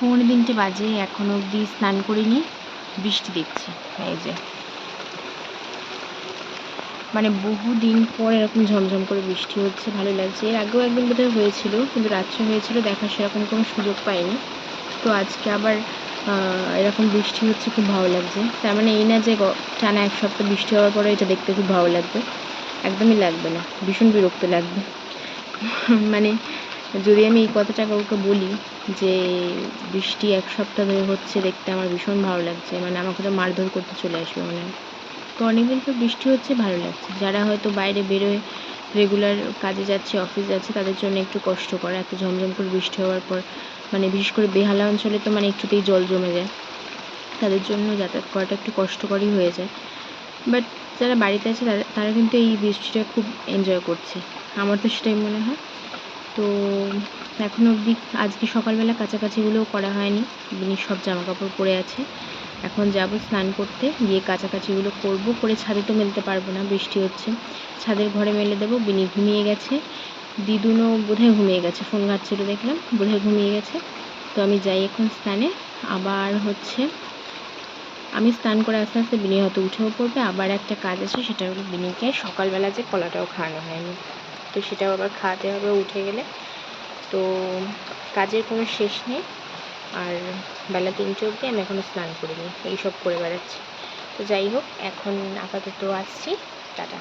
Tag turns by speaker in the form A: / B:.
A: পৌনে তিনটে বাজে, এখনও অবধি স্নান করিনি, বৃষ্টি দেখছি, এই যে। মানে বহু দিন পর এরকম ঝমঝম করে বৃষ্টি হচ্ছে, ভালো লাগছে। এর আগেও একদিন বোধহয় হয়েছিল, কিন্তু রাত্রে হয়েছিল, দেখার সেরকম কোনো সুযোগ পাইনি। তো আজকে আবার এরকম বৃষ্টি হচ্ছে, খুব ভালো লাগছে। তার মানে এই না যে টানা এক সপ্তাহ বৃষ্টি হওয়ার পরে এটা দেখতে খুব ভালো লাগবে। একদমই লাগবে না, ভীষণ বিরক্ত লাগবে। মানে যদি আমি এই কথাটা কাউকে বলি যে বৃষ্টি এক সপ্তাহ ধরে হচ্ছে দেখতে আমার ভীষণ ভালো লাগছে মানে আমাকে তো মারধর করতে চলে আসবে মনে হয়। তো অনেকদিন পর বৃষ্টি হচ্ছে, ভালো লাগছে। যারা হয়তো বাইরে বেরোয় রেগুলার কাজে যাচ্ছে অফিস যাচ্ছে, তাদের জন্য একটু কষ্ট করে এত ঝমঝম করে বৃষ্টি হওয়ার পর মানে বিশেষ করে বেহালা অঞ্চলে তো মানে একটুতেই জল জমে যায়। তাদের জন্য যাতায়াত করাটা একটু কষ্টকরই হয়ে যায়। বাট যারা বাড়িতে আছে, তারা তারা কিন্তু এই বৃষ্টিটা খুব এনজয় করছে। আমার তো সেটাই মনে হয়। তো এখন অবধি আজকে সকালবেলা কাছাকাছিগুলোও করা হয়নি। বিনি সব জামা কাপড় পরে আছে। এখন যাব স্নান করতে। গিয়ে কাছাকাছিগুলো করব। করে ছাদে তো মেলতে পারব না, বৃষ্টি হচ্ছে। ছাদের ঘরে মেলে দেবো। বিনি ঘুমিয়ে গেছে। দিদুনও বোধহয় ঘুমিয়ে গেছে। ফোন ঘাটছিল দেখলাম। বোধহয় ঘুমিয়ে গেছে। তো আমি যাই এখন স্নানে। আবার হচ্ছে আমি স্নান করে আস্তে আস্তে বিনি হয়তো উঠেও পড়বে। আবার একটা কাজ আছে, সেটা হলো বিনিকে সকালবেলা যে কলাটাও খাওয়ানো হয়নি। তো সেটাও আবার খাওয়াতে হবে উঠে গেলে। তো কাজের কোনো শেষ নেই। আর বেলা তিনটে অবধি আমি এখনও স্নান করিনি, এইসব করে বেড়াচ্ছি। তো যাই হোক, এখন আপাতত আসছি। টাটা।